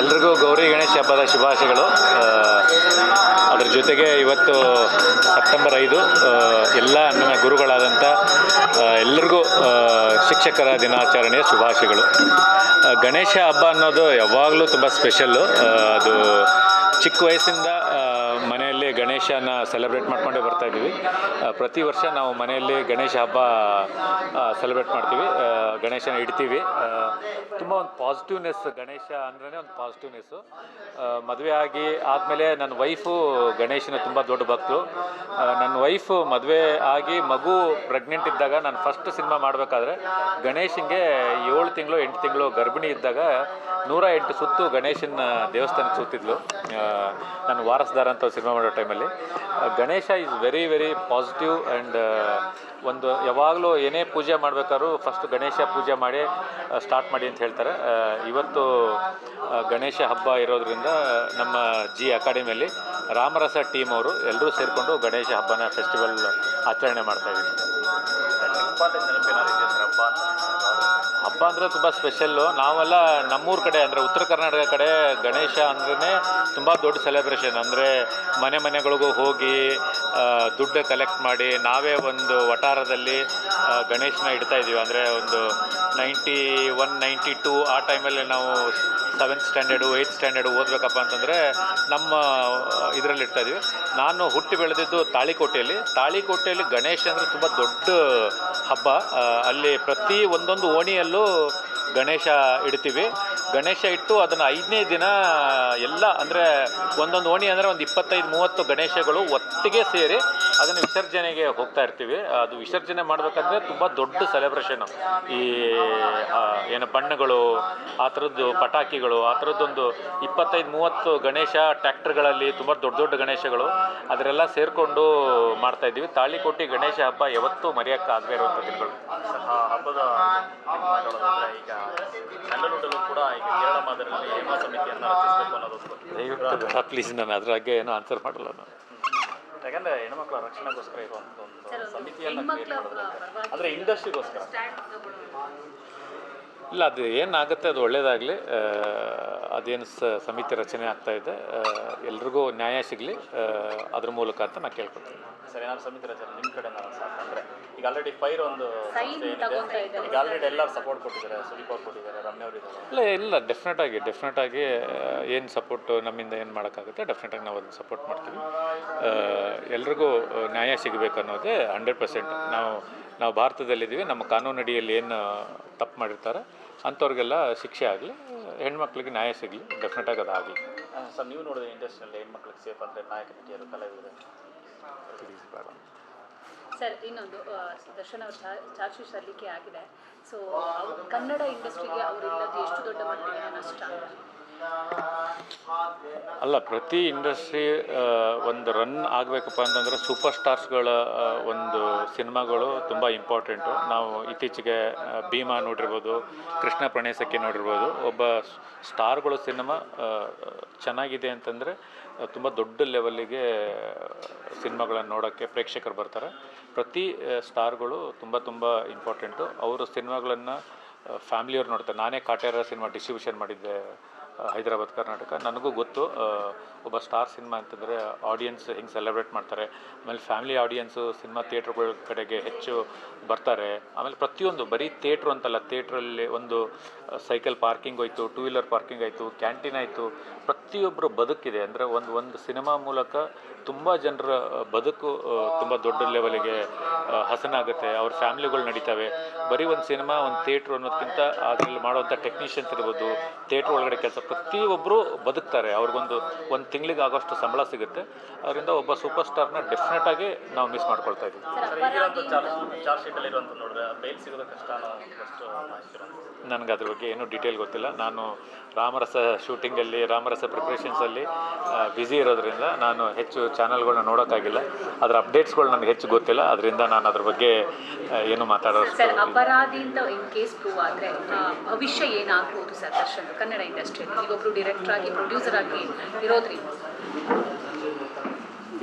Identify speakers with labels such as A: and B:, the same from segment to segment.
A: ಎಲ್ರಿಗೂ ಗೌರಿ ಗಣೇಶ ಹಬ್ಬದ ಶುಭಾಶಯಗಳು. ಅದರ ಜೊತೆಗೆ ಇವತ್ತು ಸೆಪ್ಟೆಂಬರ್ ಐದು ಎಲ್ಲ ನನ್ನ ಗುರುಗಳಾದಂಥ ಎಲ್ರಿಗೂ ಶಿಕ್ಷಕರ ದಿನಾಚರಣೆಯ ಶುಭಾಶಯಗಳು. ಗಣೇಶ ಹಬ್ಬ ಅನ್ನೋದು ಯಾವಾಗಲೂ ತುಂಬ ಸ್ಪೆಷಲ್ಲು. ಅದು ಚಿಕ್ಕ ವಯಸ್ಸಿಂದ ಗಣೇಶನ ಸೆಲೆಬ್ರೇಟ್ ಮಾಡ್ಕೊಂಡೇ ಬರ್ತಾ ಇದ್ದೀವಿ. ಪ್ರತಿ ವರ್ಷ ನಾವು ಮನೆಯಲ್ಲಿ ಗಣೇಶ ಹಬ್ಬ ಸೆಲೆಬ್ರೇಟ್ ಮಾಡ್ತೀವಿ. ಗಣೇಶನ ಇಡ್ತೀವಿ. ತುಂಬ ಒಂದು ಪಾಸಿಟಿವ್ನೆಸ್ ಗಣೇಶ ಅಂದ್ರೆ ಒಂದು ಪಾಸಿಟಿವ್ನೆಸ್ಸು ಮದುವೆ ಆಗಿ ಆದಮೇಲೆ ನನ್ನ ವೈಫು ಗಣೇಶನ ತುಂಬ ದೊಡ್ಡ ಭಕ್ತರು ನನ್ನ ವೈಫು ಮದುವೆ ಆಗಿ ಮಗು ಪ್ರೆಗ್ನೆಂಟ್ ಇದ್ದಾಗ ನಾನು ಫಸ್ಟ್ ಸಿನಿಮಾ ಮಾಡಬೇಕಾದ್ರೆ ಗಣೇಶನಿಗೆ ಏಳು ತಿಂಗಳು ಎಂಟು ತಿಂಗಳು ಗರ್ಭಿಣಿ ಇದ್ದಾಗ ನೂರ ಎಂಟು ಸುತ್ತು ಗಣೇಶನ ದೇವಸ್ಥಾನಕ್ಕೆ ಸುತ್ತಿದ್ಲು ನಾನು ವಾರಸ್ದಾರ ಅಂತ ಸಿನಿಮಾ ಮಾಡೋ ಟೈಮಲ್ಲಿ. Ganesha is very very positive and ಒಂದು ಯಾವಾಗಲೂ ಏನೇ ಪೂಜೆ ಮಾಡಬೇಕಾದ್ರೂ ಫಸ್ಟ್ ಗಣೇಶ ಪೂಜೆ ಮಾಡಿ ಸ್ಟಾರ್ಟ್ ಮಾಡಿ ಅಂತ ಹೇಳ್ತಾರೆ. ಇವತ್ತು ಗಣೇಶ ಹಬ್ಬ ಇರೋದ್ರಿಂದ ನಮ್ಮ ಜಿ ಅಕಾಡೆಮಿಯಲ್ಲಿ ರಾಮರಸ ಟೀಮ್ ಅವರು ಎಲ್ಲರೂ ಸೇರಿಕೊಂಡು ಗಣೇಶ ಹಬ್ಬನ ಫೆಸ್ಟಿವಲ್ ಆಚರಣೆ ಮಾಡ್ತಾ ಇದ್ದೀವಿ.
B: ಹಬ್ಬ
A: ಅಂದರೆ ತುಂಬ ಸ್ಪೆಷಲ್ಲು ನಾವೆಲ್ಲ ನಮ್ಮೂರ ಕಡೆ ಅಂದರೆ ಉತ್ತರ ಕರ್ನಾಟಕ ಕಡೆ ಗಣೇಶ ಅಂದ್ರೇ ತುಂಬ ದೊಡ್ಡ ಸೆಲೆಬ್ರೇಷನ್ ಅಂದರೆ ಮನೆ ಮನೆಗಳಿಗೂ ಹೋಗಿ ದುಡ್ಡು ಕಲೆಕ್ಟ್ ಮಾಡಿ, ನಾವೇ ಒಂದು ವಟಾರದಲ್ಲಿ ಗಣೇಶನ ಇಡ್ತಾ ಇದ್ದೀವಿ ಅಂದರೆ ಒಂದು ನೈಂಟಿ ಒನ್ ನೈಂಟಿ ಟೂ ಆ ಟೈಮಲ್ಲಿ ನಾವು ಸೆವೆಂತ್ ಸ್ಟ್ಯಾಂಡರ್ಡು, ಏಯ್ತ್ ಸ್ಟ್ಯಾಂಡರ್ಡು ಓದಬೇಕಪ್ಪ ಅಂತಂದರೆ ನಮ್ಮ, ಇದರಲ್ಲಿ ಇಡ್ತಾ ಇದ್ದೀವಿ ನಾನು ಹುಟ್ಟಿ ಬೆಳೆದಿದ್ದು ತಾಳಿಕೋಟೆಯಲ್ಲಿ. ತಾಳಿಕೋಟೆಯಲ್ಲಿ ಗಣೇಶ ಅಂದರೆ ತುಂಬ ದೊಡ್ಡ ಹಬ್ಬ. ಅಲ್ಲಿ ಪ್ರತಿ ಒಂದೊಂದು ಓಣಿಯಲ್ಲೂ ಗಣೇಶ ಇಡ್ತೀವಿ. ಗಣೇಶ ಇಟ್ಟು ಅದನ್ನು ಐದನೇ ದಿನ ಎಲ್ಲ ಅಂದರೆ ಒಂದೊಂದು ಓಣಿ ಅಂದರೆ ಒಂದು ಇಪ್ಪತ್ತೈದು, ಮೂವತ್ತು ಗಣೇಶಗಳು ಒಟ್ಟಿಗೆ ಸೇರಿ ಅದನ್ನು ವಿಸರ್ಜನೆಗೆ ಹೋಗ್ತಾ ಇರ್ತೀವಿ. ಅದು ವಿಸರ್ಜನೆ ಮಾಡಬೇಕಂದ್ರೆ ತುಂಬ ದೊಡ್ಡ ಸೆಲೆಬ್ರೇಷನ್ ಈ ಏನು ಬಣ್ಣಗಳು ಆ ಥರದ್ದು ಪಟಾಕಿಗಳು ಆ ಥರದ್ದೊಂದು ಇಪ್ಪತ್ತೈದು ಮೂವತ್ತು ಗಣೇಶ ಟ್ಯಾಕ್ಟರ್ಗಳಲ್ಲಿ ತುಂಬ ದೊಡ್ಡ ದೊಡ್ಡ ಗಣೇಶಗಳು. ಅದರೆಲ್ಲ ಸೇರಿಕೊಂಡು ಮಾಡ್ತಾ ಇದ್ದೀವಿ. ತಾಳಿಕೋಟಿ ಗಣೇಶ ಹಬ್ಬ ಯಾವತ್ತೂ ಮರೆಯೋಕ್ಕಾಗದೇ ಇರುವಂಥ ದಿನಗಳು.
B: ಹಬ್ಬದ ಈಗ ಕೂಡ ಈಗ ಕೇರಳ ಮಾದರಿಯಲ್ಲಿ ಹೇಮಾ ಸಮಿತಿಯನ್ನು ರಚಿಸಬೇಕು ಅನ್ನೋದೊಂದು.
A: ದಯವಿಟ್ಟು ಬೇಡ ಪ್ಲೀಸ್ ನಾನು ಅದ್ರ ಬಗ್ಗೆ ಏನೂ ಆನ್ಸರ್ ಮಾಡಲ್ಲ ನಾನು.
B: ಯಾಕಂದ್ರೆ ಹೆಣ್ಮಕ್ಳ ರಕ್ಷಣೆಗೋಸ್ಕರ ಇರುವಂತ ಒಂದು ಸಮಿತಿಯನ್ನು ಅಂದ್ರೆ ಇಂಡಸ್ಟ್ರಿಗೋಸ್ಕರ.
A: ಇಲ್ಲ ಅದು ಏನಾಗುತ್ತೆ ಅದು ಒಳ್ಳೆಯದಾಗಲಿ ಅದೇನು ಸಮಿತಿ ರಚನೆ ಆಗ್ತಾ ಇದೆ. ಎಲ್ರಿಗೂ ನ್ಯಾಯ ಸಿಗಲಿ. ಅದ್ರ ಮೂಲಕ ಅಂತ ನಾನು ಕೇಳ್ಕೊತೀನಿ.
B: ಸರಿ ಏನಾದ್ರು ಸಮಿತಿ ರಚನೆ ನಿಮ್ಮ ಕಡೆ ನಾನು ಸಾಕಂದ್ರೆ ಈಗ ಆಲ್ರೆಡಿ ಫೈರ್ ಒಂದು ಸಂಸ್ಥೆ ಏನಿದೆ, ಈಗ ಆಲ್ರೆಡಿ ಎಲ್ಲರೂ ಸಪೋರ್ಟ್ ಕೊಟ್ಟಿದ್ದಾರೆ ಸುದೀಪ್ ಅವ್ರು ಕೊಟ್ಟಿದ್ದಾರೆ ರಮ್ಯ ಅವರು ಇದ್ದಾರೆ.
A: ಇಲ್ಲ ಇಲ್ಲ ಡೆಫಿನೆಟ್ ಆಗಿ ಡೆಫಿನೆಟ್ ಆಗಿ ಏನು ಸಪೋರ್ಟ್ ನಮ್ಮಿಂದ ಏನು ಮಾಡೋಕ್ಕಾಗುತ್ತೆ ಡೆಫಿನೆಟ್ ಆಗಿ ನಾವು ಅದನ್ನು ಸಪೋರ್ಟ್ ಮಾಡ್ತೀವಿ ಎಲ್ರಿಗೂ ನ್ಯಾಯ ಸಿಗಬೇಕು ಅನ್ನೋದೇ ಹಂಡ್ರೆಡ್ ಪರ್ಸೆಂಟ್ ನಾವು ನಾವು ಭಾರತದಲ್ಲಿದ್ದೀವಿ ನಮ್ಮ ಕಾನೂನು ಅಡಿಯಲ್ಲಿ ಏನು ತಪ್ಪು ಮಾಡಿರ್ತಾರೆ ಅಂಥವ್ರಿಗೆಲ್ಲ ಶಿಕ್ಷೆ ಆಗಲಿ ಹೆಣ್ಮಕ್ಳಿಗೆ ನ್ಯಾಯ ಸಿಗಲಿ ಡೆಫಿನೆಟ್ ಆಗಿ ಅದಾಗಲಿ.
B: ಸರ್ ನೀವು ನೋಡಿದ್ರೆ ಇಂಡಸ್ಟ್ರಿಯಲ್ಲಿ ಹೆಣ್ಮಕ್ಳಿಗೆ ಸೇಫ್ ಅಂದರೆ ನಾಯಕ ನಟಿಯರು ಕಲಾವಿದರು?
C: ಸರ್ ಇನ್ನೊಂದು ದರ್ಶನ್ ಅವ್ರ ಚಾರ್ಜ್ ಶೀಟ್ ಸಲ್ಲಿಕೆ ಆಗಿದೆ. ಸೊ ಕನ್ನಡ ಇಂಡಸ್ಟ್ರಿಗೆ ಅವರಿಲ್ಲದೆ ಎಷ್ಟು ದೊಡ್ಡ ಮಟ್ಟಿಗೆ ನಷ್ಟ?
A: ಅಲ್ಲ, ಪ್ರತಿ ಇಂಡಸ್ಟ್ರಿ ಒಂದು ರನ್ ಆಗಬೇಕಪ್ಪ ಅಂತಂದರೆ ಸೂಪರ್ ಸ್ಟಾರ್ಸ್ಗಳ ಒಂದು ಸಿನಿಮಾಗಳು ತುಂಬ ಇಂಪಾರ್ಟೆಂಟು ನಾವು ಇತ್ತೀಚೆಗೆ ಭೀಮಾ ನೋಡಿರ್ಬೋದು, ಕೃಷ್ಣ ಪ್ರಣಯಸಕ್ಕೆ ನೋಡಿರ್ಬೋದು, ಒಬ್ಬ ಸ್ಟಾರ್ಗಳು ಸಿನಿಮಾ ಚೆನ್ನಾಗಿದೆ ಅಂತಂದರೆ ತುಂಬ ದೊಡ್ಡ ಲೆವೆಲ್ಲಿಗೆ ಸಿನಿಮಾಗಳನ್ನು ನೋಡೋಕ್ಕೆ ಪ್ರೇಕ್ಷಕರು ಬರ್ತಾರೆ. ಪ್ರತಿ ಸ್ಟಾರ್ಗಳು ತುಂಬ ತುಂಬ ಇಂಪಾರ್ಟೆಂಟು ಅವರು ಸಿನಿಮಾಗಳನ್ನು ಫ್ಯಾಮಿಲಿಯವ್ರು ನೋಡ್ತಾರೆ. ನಾನೇ ಕಾಟೇರ ಸಿನಿಮಾ ಡಿಸ್ಟ್ರಿಬ್ಯೂಷನ್ ಮಾಡಿದ್ದೆ ಹೈದರಾಬಾದ್, ಕರ್ನಾಟಕ. ನನಗೂ ಗೊತ್ತು ಒಬ್ಬ ಸ್ಟಾರ್ ಸಿನಿಮಾ ಅಂತಂದರೆ ಆಡಿಯನ್ಸ್ ಹೆಂಗೆ ಸೆಲೆಬ್ರೇಟ್ ಮಾಡ್ತಾರೆ. ಆಮೇಲೆ ಫ್ಯಾಮಿಲಿ ಆಡಿಯನ್ಸು ಸಿನಿಮಾ ಥಿಯೇಟ್ರ್ಗಳ ಕಡೆಗೆ ಹೆಚ್ಚು ಬರ್ತಾರೆ. ಆಮೇಲೆ ಪ್ರತಿಯೊಂದು, ಬರೀ ಥಿಯೇಟ್ರು ಅಂತಲ್ಲ ಥಿಯೇಟ್ರಲ್ಲಿ ಒಂದು ಸೈಕಲ್ ಪಾರ್ಕಿಂಗ್ ಆಯಿತು ಟೂ ವೀಲರ್ ಪಾರ್ಕಿಂಗ್ ಆಯಿತು ಕ್ಯಾಂಟೀನ್ ಆಯಿತು ಪ್ರತಿಯೊಬ್ಬರು ಬದುಕಿದೆ. ಅಂದರೆ ಒಂದು ಒಂದು ಸಿನಿಮಾ ಮೂಲಕ ತುಂಬ ಜನರ ಬದುಕು ತುಂಬ ದೊಡ್ಡ ಲೆವೆಲಿಗೆ ಹಸನಾಗುತ್ತೆ. ಅವ್ರ ಫ್ಯಾಮಿಲಿಗಳು ನಡೀತವೆ. ಬರೀ ಒಂದು ಸಿನಿಮಾ ಒಂದು ಥಿಯೇಟ್ರ್ ಅನ್ನೋದಕ್ಕಿಂತ ಅದರಲ್ಲಿ ಮಾಡುವಂಥ ಟೆಕ್ನಿಷಿಯನ್ಸ್ ಇರ್ಬೋದು ಥಿಯೇಟ್ರ್ ಒಳಗಡೆ ಕೆಲಸ ಪ್ರತಿಯೊಬ್ಬರು ಬದುಕ್ತಾರೆ. ಅವ್ರಿಗೊಂದು ಒಂದು ತಿಂಗಳಿಗೆ ಆಗೋಷ್ಟು ಸಂಬಳ ಸಿಗುತ್ತೆ. ಅದರಿಂದ ಒಬ್ಬ ಸೂಪರ್ ಸ್ಟಾರ್ನ ಡೆಫಿನೆಟ್ ಆಗಿ ನಾವು ಮಿಸ್ ಮಾಡ್ಕೊಳ್ತಾ ಇದ್ದೀವಿ. ನನಗೆ ಅದ್ರ ಬಗ್ಗೆ ಏನೂ ಡೀಟೇಲ್ ಗೊತ್ತಿಲ್ಲ. ನಾನು ರಾಮರಸ ಶೂಟಿಂಗಲ್ಲಿ ರಾಮರಸ ಪ್ರಿಪ್ರೇಷನ್ಸಲ್ಲಿ ಬ್ಯುಸಿ ಇರೋದ್ರಿಂದ ನಾನು ಹೆಚ್ಚು ಚಾನಲ್ಗಳನ್ನ ನೋಡೋಕ್ಕಾಗಿಲ್ಲ. ಅದರ ಅಪ್ಡೇಟ್ಸ್ಗಳು ನನಗೆ ಹೆಚ್ಚು ಗೊತ್ತಿಲ್ಲ. ಅದರಿಂದ ನಾನು ಅದ್ರ ಬಗ್ಗೆ ಏನು ಮಾತಾಡೋದು
C: ಸರ್ ಅಪರಾಧಿ ಅಂತ ಇನ್ ಕೇಸ್ ಪ್ರೂವ್ ಆದರೆ ಭವಿಷ್ಯ ಏನಾಗ್ಬೋದು ಸರ್ ದರ್ಶನ್ ಕನ್ನಡ ಇಂಡಸ್ಟ್ರಿಯಲ್ಲಿ ಈಗೊಬ್ಬರು ಆಗಿ ಪ್ರೊಡ್ಯೂಸರ್ ಆಗಿ ಇರೋದ್ರಿಂದ.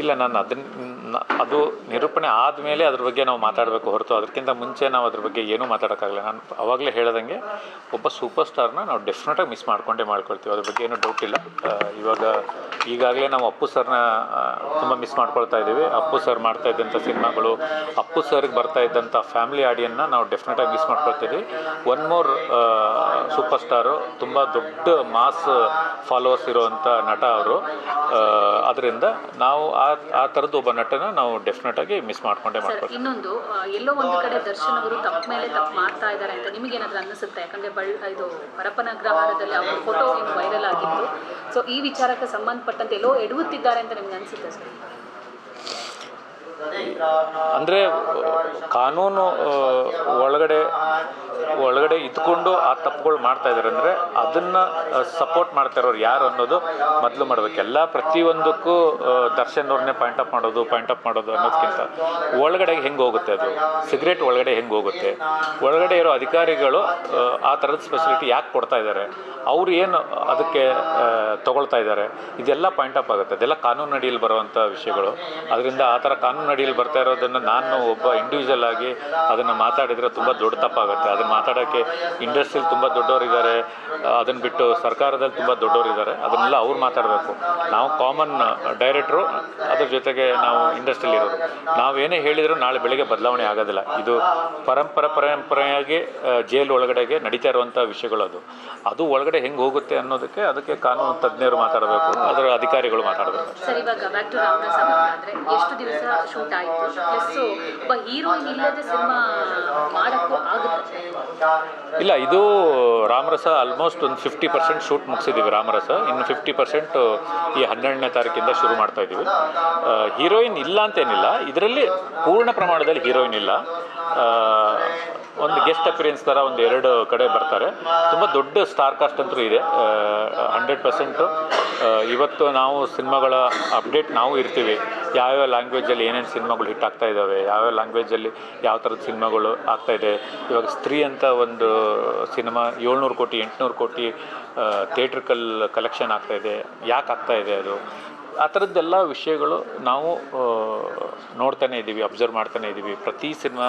A: ಇಲ್ಲ, ನಾನು ಅದನ್ನ ಅದು ನಿರೂಪಣೆ ಆದಮೇಲೆ ಅದ್ರ ಬಗ್ಗೆ ನಾವು ಮಾತಾಡಬೇಕು ಹೊರತು. ಅದಕ್ಕಿಂತ ಮುಂಚೆ ನಾವು ಅದ್ರ ಬಗ್ಗೆ ಏನೂ ಮಾತಾಡೋಕ್ಕಾಗಲ್ಲ ನಾನು ಅವಾಗಲೇ ಹೇಳ್ದಂಗೆ ಒಬ್ಬ ಸೂಪರ್ ಸ್ಟಾರ್ನ ನಾವು ಡೆಫಿನೆಟಾಗಿ ಮಿಸ್ ಮಾಡ್ಕೊಂಡೇ ಮಾಡ್ಕೊಳ್ತೀವಿ. ಅದ್ರ ಬಗ್ಗೆ ಏನೂ ಡೌಟ್ ಇಲ್ಲ. ಇವಾಗ ಈಗಾಗಲೇ ನಾವು ಅಪ್ಪು ಸರ್ನ ತುಂಬ ಮಿಸ್ ಮಾಡ್ಕೊಳ್ತಾ ಇದ್ದೀವಿ. ಅಪ್ಪು ಸರ್ ಮಾಡ್ತಾ ಇದ್ದಂಥ ಸಿನಿಮಾಗಳು, ಅಪ್ಪು ಸರ್ಗೆ ಬರ್ತಾ ಇದ್ದಂಥ ಫ್ಯಾಮಿಲಿ ಆಡಿಯನ್ನ ನಾವು ಡೆಫಿನೆಟಾಗಿ ಮಿಸ್ ಮಾಡ್ಕೊಳ್ತೀವಿ ಒನ್ ಮೋರ್ ಸೂಪರ್ ಸ್ಟಾರು ತುಂಬ ದೊಡ್ಡ ಮಾಸ್ ಫಾಲೋವರ್ಸ್ ಇರುವಂಥ ನಟ ಅವರು. ಅದರಿಂದ ನಾವು ಆ ಆ ತರದ ಒಬ್ಬ ನಟನ ನಾವು ಡೆಫಿನೆಟಾಗಿ ಮಿಸ್ ಮಾಡ್ಕೊಂಡೇ
C: ಸರ್
A: ಮಾಡ್ಕೊಳ್ತೀವಿ.
C: ಇನ್ನೊಂದು ಎಲ್ಲೋ ಒಂದು ಕಡೆ ದರ್ಶನ್ ಅವರು ತಪ್ಪ ಮೇಲೆ ತಪ್ಪು ಮಾಡ್ತಾ ಇದ್ದಾರೆ ಅಂತ ನಿಮಗೇನಾದ್ರೂ ಅನ್ನಿಸುತ್ತೆ? ಯಾಕಂದ್ರೆ ಬಳ್ ಇದು ಹರಪನ ಅಗ್ರಹಾರದಲ್ಲಿ ಅವರ ಫೋಟೋ ವೈರಲ್ ಆಗಿತ್ತು. ಸೊ ಈ ವಿಚಾರಕ್ಕೆ ಸಂಬಂಧಪಟ್ಟಂತೆ ಎಲ್ಲೋ ಎಡವುತ್ತಿದ್ದಾರೆ ಅಂತ ನಿಮ್ಗೆ ಅನಿಸುತ್ತೆ ಸರ್?
A: ಅಂದರೆ ಕಾನೂನು ಒಳಗಡೆ ಒಳಗಡೆ ಇದ್ಕೊಂಡು ಆ ತಪ್ಪುಗಳು ಮಾಡ್ತಾ ಇದ್ದಾರೆ ಅಂದರೆ ಅದನ್ನು ಸಪೋರ್ಟ್ ಮಾಡ್ತಾ ಇರೋರು ಯಾರು ಅನ್ನೋದು ಮೊದಲು ಮಾಡಬೇಕು. ಎಲ್ಲ ಪ್ರತಿಯೊಂದಕ್ಕೂ ದರ್ಶನ್ ಅವ್ರನ್ನೇ ಪಾಯಿಂಟ್ ಅಪ್ ಮಾಡೋದು ಪಾಯಿಂಟ್ ಅಪ್ ಮಾಡೋದು ಅನ್ನೋದಕ್ಕಿಂತ ಒಳಗಡೆ ಹೆಂಗೆ ಹೋಗುತ್ತೆ ಅದು? ಸಿಗರೇಟ್ ಒಳಗಡೆ ಹೆಂಗೆ ಹೋಗುತ್ತೆ? ಒಳಗಡೆ ಇರೋ ಅಧಿಕಾರಿಗಳು ಆ, ಆ ಥರದ ಸ್ಪೆಸಿಲಿಟಿ ಯಾಕೆ ಕೊಡ್ತಾ ಇದ್ದಾರೆ ಅವ್ರು ಏನು ಅದಕ್ಕೆ ತಗೊಳ್ತಾ ಇದ್ದಾರೆ. ಇದೆಲ್ಲ ಪಾಯಿಂಟ್ ಅಪ್ ಆಗುತ್ತೆ. ಅದೆಲ್ಲ ಕಾನೂನು ಅಡಿಯಲ್ಲಿ ಬರುವಂಥ ವಿಷಯಗಳು. ಅದರಿಂದ ಆ ಥರ ಕಾನೂನು ಅಡಿಯಲ್ಲಿ ಬರ್ತಾ ಇರೋದನ್ನು ನಾನು ಒಬ್ಬ ಇಂಡಿವಿಜುವಲ್ ಆಗಿ ಅದನ್ನು ಮಾತಾಡಿದರೆ ತುಂಬ ದೊಡ್ಡ ತಪ್ಪಾಗುತ್ತೆ. ಅದನ್ನು ಮಾತಾಡೋಕ್ಕೆ ಇಂಡಸ್ಟ್ರಿಯಲ್ಲಿ ತುಂಬ ದೊಡ್ಡವರಿದ್ದಾರೆ. ಅದನ್ನು ಬಿಟ್ಟು ಸರ್ಕಾರದಲ್ಲಿ ತುಂಬ ದೊಡ್ಡವರಿದ್ದಾರೆ. ಅದನ್ನೆಲ್ಲ ಅವ್ರು ಮಾತಾಡಬೇಕು. ನಾವು ಕಾಮನ್ ಡೈರೆಕ್ಟ್ರು ಅದ್ರ ಜೊತೆಗೆ ನಾವು ಇಂಡಸ್ಟ್ರಿಯಲ್ಲಿ ಇರೋರು. ನಾವೇನೇ ಹೇಳಿದರೂ ನಾಳೆ ಬೆಳಿಗ್ಗೆ ಬದಲಾವಣೆ ಆಗೋದಿಲ್ಲ. ಇದು ಪರಂಪರೆ ಪರಂಪರೆಯಾಗಿ ಜೈಲು ಒಳಗಡೆಗೆ ನಡೀತಾ ಇರುವಂಥ ವಿಷಯಗಳು ಅದು ಅದು ಒಳಗಡೆ ಹೆಂಗೆ ಹೋಗುತ್ತೆ ಅನ್ನೋದಕ್ಕೆ ಅದಕ್ಕೆ ಕಾನೂನು ತಜ್ಞರು ಮಾತಾಡಬೇಕು ಅದರ ಅಧಿಕಾರಿಗಳು ಮಾತಾಡಬೇಕು.
C: ಸರ್ ಇವಾಗ ಬ್ಯಾಕ್ ಟು ರಾಮದಾಸ್ ಆದರೆ ಎಷ್ಟು ದಿವಸ ಶೂಟ್ ಆಯಿತು? ಪ್ಲಸ್ ಒಬ್ಬ ಹೀರೋಯಿನ್ ಇಲ್ಲದೆ ಸಿನಿಮಾ ಮಾಡೋಕ್ಕೂ ಆಗುತ್ತೆ?
A: ಇಲ್ಲ ಇದು ರಾಮರಸ ಆಲ್ಮೋಸ್ಟ್ ಒಂದು ಫಿಫ್ಟಿ ಪರ್ಸೆಂಟ್ ಶೂಟ್ ಮುಗಿಸಿದ್ದೀವಿ ರಾಮರಸ. ಇನ್ನು ಫಿಫ್ಟಿ ಪರ್ಸೆಂಟ್ ಈ ಹನ್ನೆರಡನೇ ತಾರೀಕಿಂದ ಶುರು ಮಾಡ್ತಾ ಇದ್ದೀವಿ ಹೀರೋಯಿನ್ ಇಲ್ಲ ಅಂತೇನಿಲ್ಲ. ಇದರಲ್ಲಿ ಪೂರ್ಣ ಪ್ರಮಾಣದಲ್ಲಿ ಹೀರೋಯಿನ್ ಇಲ್ಲ. ಒಂದು ಗೆಸ್ಟ್ ಅಪಿರಿಯನ್ಸ್ ಥರ ಒಂದು ಎರಡು ಕಡೆ ಬರ್ತಾರೆ. ತುಂಬ ದೊಡ್ಡ ಸ್ಟಾರ್ ಕಾಸ್ಟ್ ಅಂತೂ ಇದೆ. ಹಂಡ್ರೆಡ್ ಪರ್ಸೆಂಟು ಇವತ್ತು ನಾವು ಸಿನಿಮಾಗಳ ಅಪ್ಡೇಟ್ ನಾವು ಇರ್ತೀವಿ. ಯಾವ್ಯಾವ ಲ್ಯಾಂಗ್ವೇಜಲ್ಲಿ ಏನೇನು ಸಿನಿಮಾಗಳು ಹಿಟ್ ಆಗ್ತಾ ಇದ್ದಾವೆ ಯಾವ್ಯಾವ ಲ್ಯಾಂಗ್ವೇಜಲ್ಲಿ ಯಾವ ಥರದ ಸಿನಿಮಾಗಳು ಇದೆ. ಇವಾಗ ಸ್ತ್ರೀ ಅಂತ ಒಂದು ಸಿನಿಮಾ ಏಳ್ನೂರು ಕೋಟಿ, ಎಂಟುನೂರು ಕೋಟಿ ಥಿಯೇಟ್ರಿಕಲ್ ಕಲೆಕ್ಷನ್ ಆಗ್ತಾ ಇದೆ. ಯಾಕೆ ಆಗ್ತಾ ಇದೆ ಅದು? ಆ ಥರದ್ದೆಲ್ಲ ವಿಷಯಗಳು ನಾವು ನೋಡ್ತಾನೇ ಇದ್ದೀವಿ ಅಬ್ಸರ್ವ್ ಮಾಡ್ತಾನೆ ಇದ್ದೀವಿ. ಪ್ರತಿ ಸಿನಿಮಾ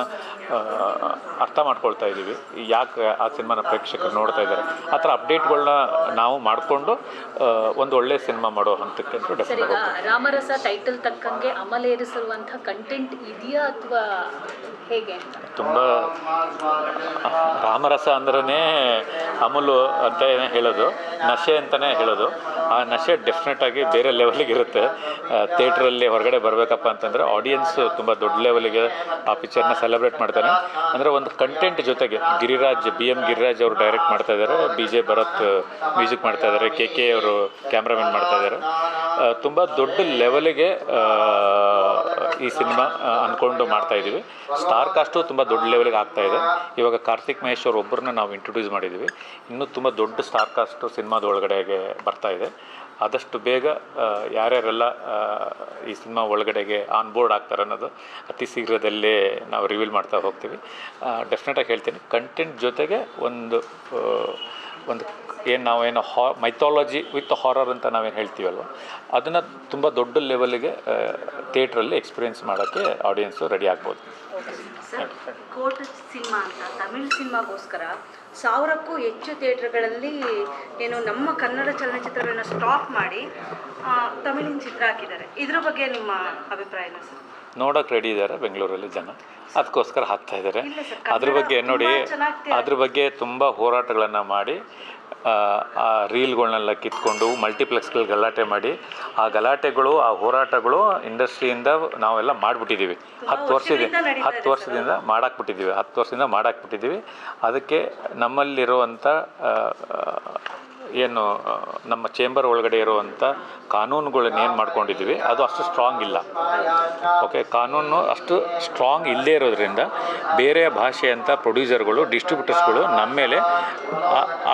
A: ಅರ್ಥ ಮಾಡ್ಕೊಳ್ತಾ ಇದ್ದೀವಿ. ಯಾಕೆ ಆ ಸಿನಿಮಾನ ಪ್ರೇಕ್ಷಕರು ನೋಡ್ತಾ ಇದ್ದಾರೆ. ಆ ಥರ ಅಪ್ಡೇಟ್ಗಳನ್ನ ನಾವು ಮಾಡಿಕೊಂಡು ಒಂದು ಒಳ್ಳೆಯ ಸಿನಿಮಾ ಮಾಡೋ ಹಂತಕ್ಕೆ ಅಂತೂ ಡೆಫಿನೆಟ್
C: ರಾಮರಸ ಟೈಟಲ್ ತಕ್ಕಂಗೆ ಅಮಲೇರಿಸಿರುವಂಥ ಕಂಟೆಂಟ್ ಇದೆಯಾ ಅಥವಾ ಹೇಗೆ?
A: ತುಂಬ ರಾಮರಸ ಅಂದ್ರೆ ಅಮಲು ಅಂತ ಹೇಳೋದು ನಶೆ ಅಂತಲೇ ಹೇಳೋದು. ಆ ನಶೆ ಡೆಫಿನೆಟಾಗಿ ಬೇರೆ ಲೆವೆಲಿಗೆ ಇರುತ್ತೆ. ಥಿಯೇಟ್ರಲ್ಲಿ ಹೊರಗಡೆ ಬರಬೇಕಪ್ಪ ಅಂತಂದರೆ ಆಡಿಯನ್ಸ್ ತುಂಬ ದೊಡ್ಡ ಲೆವೆಲಿಗೆ ಆ ಪಿಕ್ಚರ್ನ ಸೆಲೆಬ್ರೇಟ್ ಮಾಡ್ತಾನೆ. ಅಂದರೆ ಒಂದು ಕಂಟೆಂಟ್ ಜೊತೆಗೆ ಗಿರಿರಾಜ್ ಬಿ ಎಂ ಗಿರಿರಾಜ್ ಅವರು ಡೈರೆಕ್ಟ್ ಮಾಡ್ತಾ ಇದ್ದಾರೆ ಬಿ ಜೆ ಭರತ್ ಮ್ಯೂಸಿಕ್ ಮಾಡ್ತಾ ಇದ್ದಾರೆ ಕೆ ಕೆ ಅವರು ಕ್ಯಾಮ್ರಾಮನ್ ಮಾಡ್ತಾ ಇದ್ದಾರೆ ತುಂಬ ದೊಡ್ಡ ಲೆವೆಲಿಗೆ ಈ ಸಿನಿಮಾ ಅಂದ್ಕೊಂಡು ಮಾಡ್ತಾ ಇದ್ದೀವಿ. ಸ್ಟಾರ್ ಕಾಸ್ಟು ತುಂಬ ದೊಡ್ಡ ಲೆವೆಲ್ಗೆ ಆಗ್ತಾ ಇದೆ. ಇವಾಗ ಕಾರ್ತಿಕ್ ಮಹೇಶ್ ಅವ್ರ ಒಬ್ಬರನ್ನ ನಾವು ಇಂಟ್ರೊಡ್ಯೂಸ್ ಮಾಡಿದ್ದೀವಿ. ಇನ್ನೂ ತುಂಬ ದೊಡ್ಡ ಸ್ಟಾರ್ ಕಾಸ್ಟು ಸಿನಿಮಾದ ಒಳಗಡೆಗೆ ಬರ್ತಾ ಇದೆ. ಆದಷ್ಟು ಬೇಗ ಯಾರ್ಯಾರೆಲ್ಲ ಈ ಸಿನಿಮಾ ಒಳಗಡೆಗೆ ಆನ್ ಬೋರ್ಡ್ ಆಗ್ತಾರೆ ಅನ್ನೋದು ಅತಿ ಶೀಘ್ರದಲ್ಲೇ ನಾವು ರಿವೀಲ್ ಮಾಡ್ತಾ ಹೋಗ್ತೀವಿ. ಡೆಫಿನೆಟಾಗಿ ಹೇಳ್ತೀನಿ. ಕಂಟೆಂಟ್ ಜೊತೆಗೆ ಒಂದು ಒಂದು ಏನು ನಾವೇನು ಹಾ ಮೈಥಾಲಜಿ ವಿತ್ ಹಾರರ್ ಅಂತ ನಾವೇನು ಹೇಳ್ತೀವಲ್ವ? ಅದನ್ನು ತುಂಬ ದೊಡ್ಡ ಲೆವೆಲ್ಗೆ ಥಿಯೇಟ್ರಲ್ಲಿ ಎಕ್ಸ್ಪೀರಿಯೆನ್ಸ್ ಮಾಡೋಕ್ಕೆ ಆಡಿಯನ್ಸು ರೆಡಿ ಆಗ್ಬೋದು.
D: ಸಾವಿರಕ್ಕೂ ಹೆಚ್ಚು ಥಿಯೇಟ್ರ್ಗಳಲ್ಲಿ ಏನು ನಮ್ಮ ಕನ್ನಡ ಚಲನಚಿತ್ರಗಳನ್ನ ಸ್ಟಾಪ್ ಮಾಡಿ ತಮಿಳಿನ ಚಿತ್ರ ಹಾಕಿದ್ದಾರೆ. ಇದ್ರ ಬಗ್ಗೆ ನಿಮ್ಮ ಅಭಿಪ್ರಾಯನ ಸರ್?
A: ನೋಡೋಕೆ ರೆಡಿ ಇದ್ದಾರೆ ಬೆಂಗಳೂರಲ್ಲಿ ಜನ. ಅದಕ್ಕೋಸ್ಕರ ಹಾಕ್ತಾ ಇದ್ದಾರೆ. ಅದ್ರ ಬಗ್ಗೆ ನೋಡಿ ಅದ್ರ ಬಗ್ಗೆ ತುಂಬ ಹೋರಾಟಗಳನ್ನು ಮಾಡಿ ಆ, ರೀಲ್ಗಳನ್ನೆಲ್ಲ ಕಿತ್ಕೊಂಡು ಮಲ್ಟಿಪ್ಲೆಕ್ಸ್ಗಳು ಗಲಾಟೆ ಮಾಡಿ ಆ ಗಲಾಟೆಗಳು ಆ ಹೋರಾಟಗಳು ಇಂಡಸ್ಟ್ರಿಯಿಂದ ನಾವೆಲ್ಲ ಮಾಡಿಬಿಟ್ಟಿದ್ದೀವಿ. ಹತ್ತು ವರ್ಷದಿಂದ ಹತ್ತು ವರ್ಷದಿಂದ ಮಾಡಾಕ್ಬಿಟ್ಟಿದ್ದೀವಿ. ಹತ್ತು ವರ್ಷದಿಂದ ಮಾಡಾಕ್ಬಿಟ್ಟಿದ್ದೀವಿ. ಅದಕ್ಕೆ ನಮ್ಮಲ್ಲಿರುವಂಥ ಏನು ನಮ್ಮ ಚೇಂಬರ್ ಒಳಗಡೆ ಇರುವಂಥ ಕಾನೂನುಗಳನ್ನ ಏನು ಮಾಡ್ಕೊಂಡಿದ್ದೀವಿ ಅದು ಅಷ್ಟು ಸ್ಟ್ರಾಂಗ್ ಇಲ್ಲ. ಓಕೆ ಕಾನೂನು ಅಷ್ಟು ಸ್ಟ್ರಾಂಗ್ ಇಲ್ಲದೇ ಇರೋದ್ರಿಂದ ಬೇರೆ ಭಾಷೆ ಭಾಷೆಯಂಥ ಪ್ರೊಡ್ಯೂಸರ್ಗಳು ಡಿಸ್ಟ್ರಿಬ್ಯೂಟರ್ಸ್ಗಳು ನಮ್ಮ ಮೇಲೆ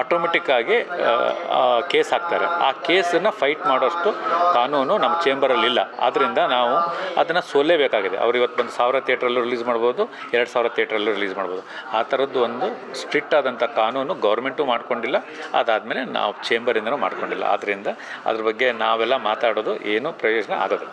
A: ಆಟೋಮೆಟಿಕ್ಕಾಗಿ ಕೇಸ್ ಹಾಕ್ತಾರೆ. ಆ ಕೇಸನ್ನು ಫೈಟ್ ಮಾಡೋಷ್ಟು ಕಾನೂನು ನಮ್ಮ ಚೇಂಬರಲ್ಲಿ ಇಲ್ಲ. ಆದ್ದರಿಂದ ನಾವು ಅದನ್ನು ಸೋಲೇಬೇಕಾಗಿದೆ ಅವ್ರು ಇವತ್ತು ಒಂದು ಸಾವಿರ ಥಿಯೇಟ್ರಲ್ಲೂ ರಿಲೀಸ್ ಮಾಡ್ಬೋದು, ಎರಡು ಸಾವಿರ ಥಿಯೇಟ್ರಲ್ಲೂ ರಿಲೀಸ್ ಮಾಡ್ಬೋದು. ಆ ಥರದ್ದು ಒಂದು ಸ್ಟ್ರಿಕ್ಟ್ ಆದಂಥ ಕಾನೂನು ಗೌರ್ಮೆಂಟು ಮಾಡ್ಕೊಂಡಿಲ್ಲ. ಅದಾದಮೇಲೆ ನಾವು ಚೇಂಬರಿಂದನೂ ಮಾಡ್ಕೊಂಡಿಲ್ಲ. ಆದ್ದರಿಂದ ಅದ್ರ ಬಗ್ಗೆ ನಾವೆಲ್ಲ ಮಾತಾಡೋದು ಏನೂ ಪ್ರಯೋಜನ ಆಗೋದಿಲ್ಲ.